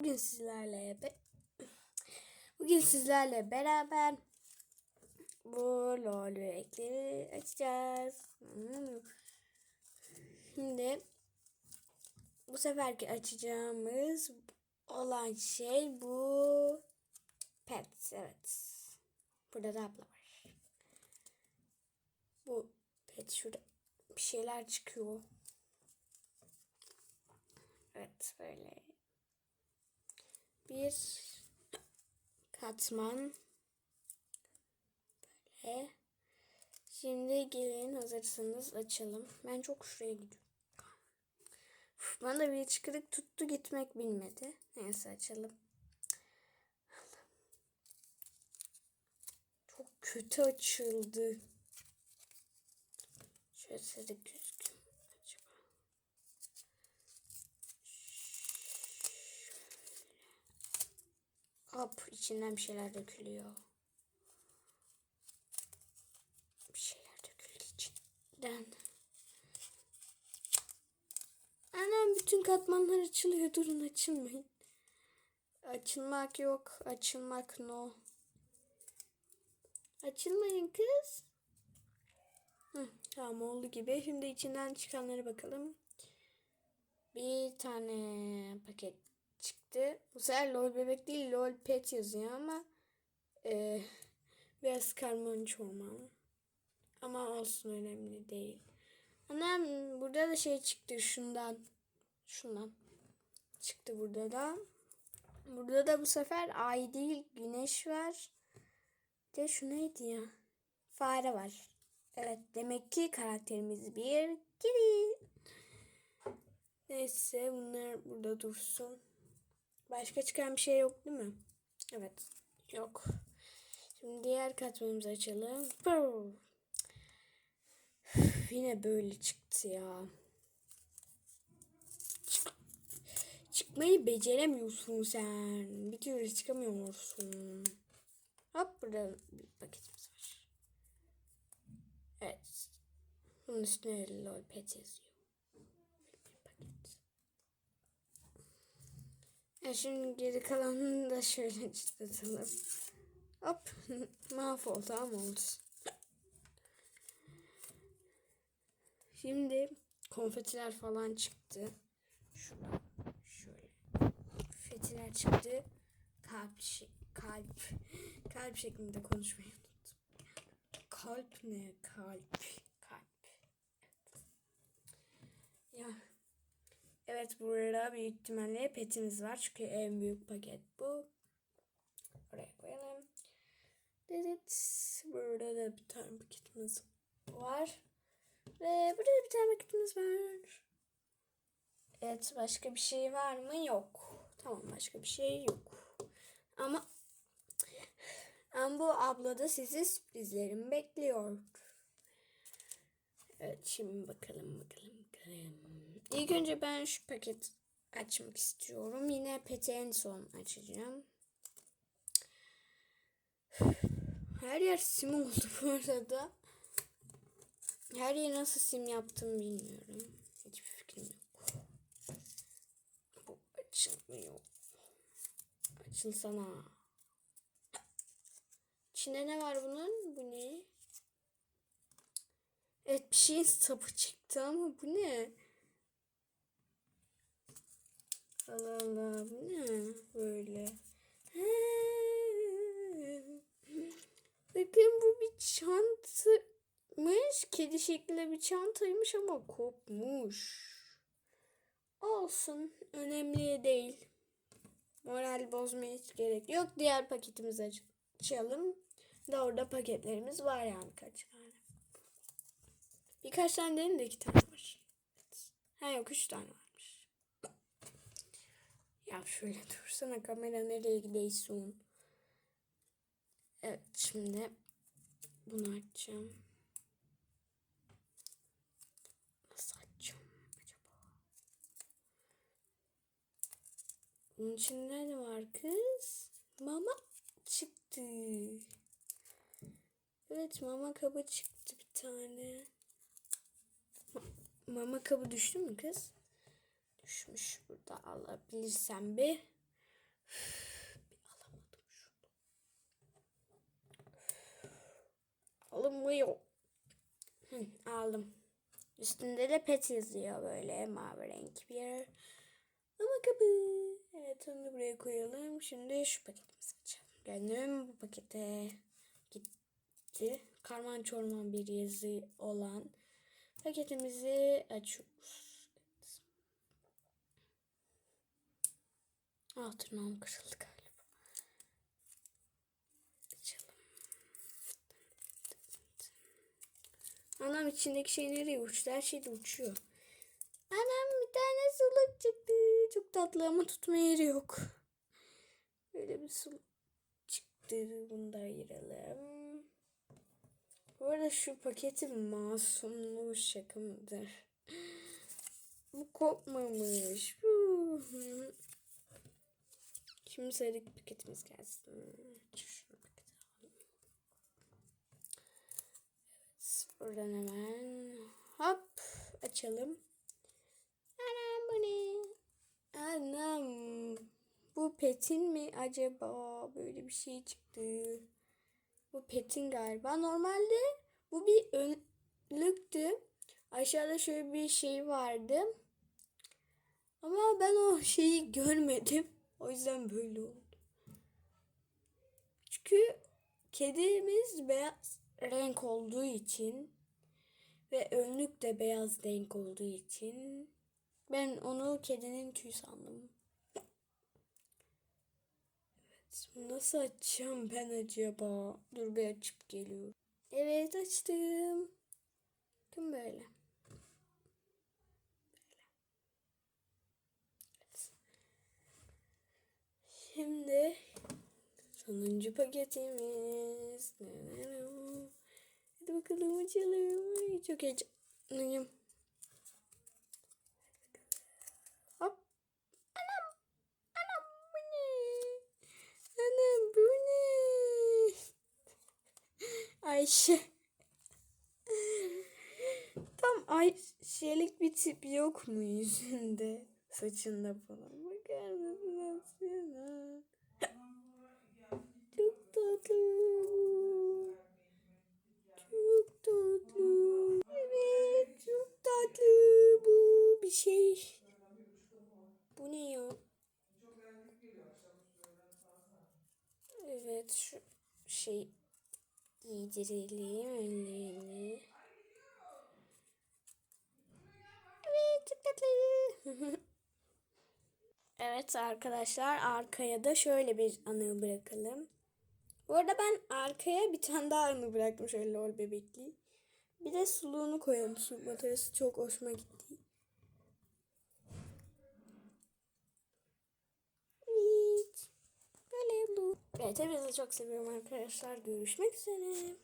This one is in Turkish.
Bugün sizlerle bugün sizlerle beraber bu lol bebekleri açacağız. Şimdi bu seferki açacağımız olan şey bu pet. Evet. Burada da abla var. Bu pet şurada bir şeyler çıkıyor. Evet böyle bir katman böyle. Şimdi gelin hazırsanız açalım. Ben çok şuraya gidiyorum. Uf, bana bir çıkırık tuttu gitmek bilmedi. Neyse açalım. Çok kötü açıldı. Şöyle size gözüküyor mu acaba? Hop içinden bir şeyler dökülüyor. Bir şeyler döküldü içinden. Anam bütün katmanlar açılıyor. Durun açılmayın. Açılmak yok. Açılmak no. Açılmayın kız. Hı, tamam oldu gibi. Şimdi içinden çıkanlara bakalım. Bir tane paket çıktı. Bu sefer lol bebek değil lol pet yazıyor ama e, biraz karman çorman. Ama olsun önemli değil. Annem burada da şey çıktı şundan. Şundan. Çıktı burada da. Burada da bu sefer ay değil güneş var. De şu neydi ya? Fare var. Evet demek ki karakterimiz bir kedi. Neyse bunlar burada dursun. Başka çıkan bir şey yok değil mi? Evet. Yok. Şimdi diğer katmanımızı açalım. Üf, Yine böyle çıktı ya. Çık- Çıkmayı beceremiyorsun sen. Bir türlü çıkamıyorsun. Hop burada bir paketimiz var. Evet. Bunun üstüne lol pet yazıyor. Bir paket. Ya şimdi geri kalanını da şöyle çıtlatalım. Hop mahvoldu ama olsun. Şimdi konfetiler falan çıktı. Şuradan şöyle. Konfetiler çıktı. Kalp kalp kalp şeklinde konuşmayı unuttum. Kalp ne? Kalp. Evet. Ya Evet burada büyük ihtimalle petimiz var. Çünkü en büyük paket bu. Oraya koyalım. Evet. Burada da bir tane paketimiz var. Ve burada da bir tane paketimiz var. Evet başka bir şey var mı? Yok. Tamam başka bir şey yok. Ama ama bu ablada sizi sürprizlerim bekliyor. Evet şimdi bakalım bakalım bakalım. İlk önce ben şu paket açmak istiyorum. Yine peti en son açacağım. Her yer sim oldu bu arada. Her yeri nasıl sim yaptım bilmiyorum. Hiçbir fikrim yok. Bu açılmıyor. Açılsana. İçinde ne var bunun? Bu ne? Evet bir şeyin sapı çıktı ama bu ne? Allah Allah bu ne böyle? Bakın bu bir çantaymış. Kedi şeklinde bir çantaymış ama kopmuş. Olsun. Önemli değil. Moral bozmaya hiç gerek yok. Diğer paketimizi aç- açalım. Da orada paketlerimiz var yani kaç. Birkaç tane değil de iki tane var. Ha yok üç tane varmış. Ya şöyle dursana kamera nereye gidiyorsun? Evet şimdi bunu açacağım. Nasıl açacağım acaba? Bunun içinde ne var kız? Mama çıktı. Evet mama kabı çıktı bir tane. Mama kabı düştü mü kız? Düşmüş burada alabilirsem bir. Bir alamadım şunu. Alınmıyor. Aldım. Üstünde de pet yazıyor böyle mavi renk bir Mama kabı. Evet onu buraya koyalım. Şimdi şu paketimizi açalım. Gönlüm bu pakete gitti. Karman çorman bir yazı olan paketimizi açıyoruz. Evet. Ah tırnağım kırıldı galiba. Açalım. Anam içindeki şey nereye uçtu? Her şey de uçuyor. Anam bir tane suluk çıktı. Çok tatlı ama tutma yeri yok. Böyle bir suluk çıktı. Bunu da ayıralım. Bu arada şu paketin masumluğu şaka mıdır? Bu kopmamış. Şimdi sıradaki paketimiz gelsin. Şunu pakete alalım. Evet, buradan hemen hop açalım. Anam bu ne? Anam. Bu petin mi acaba? Böyle bir şey çıktı. Bu petin galiba. Normalde bu bir önlüktü. Aşağıda şöyle bir şey vardı. Ama ben o şeyi görmedim. O yüzden böyle oldu. Çünkü kedimiz beyaz renk olduğu için ve önlük de beyaz renk olduğu için ben onu kedinin tüyü sandım. Evet, nasıl açacağım ben acaba? Dur bir açıp geliyorum. Evet açtım. Tüm böyle. Böyle. Şimdi sonuncu paketimiz. Hadi bakalım açalım. Çok heyecanlıyım. Hop. Anam. Anam bu ne? Anam bu ne? Ayşe. Tam Ayşelik bir tip yok mu yüzünde? Saçında falan. Bakar mısınız? şuna? Çok tatlı. Çok tatlı. Evet çok tatlı bu bir şey. Bu ne ya? Evet şu şey giydirelim önlerini. Evet çok tatlı. evet arkadaşlar arkaya da şöyle bir anı bırakalım. Bu arada ben arkaya bir tane daha anı bıraktım şöyle lol bebekli. Bir de suluğunu koyalım. Suluk matarası çok hoşuma gitti. Bu. Evet hepinizi çok seviyorum arkadaşlar. Görüşmek üzere.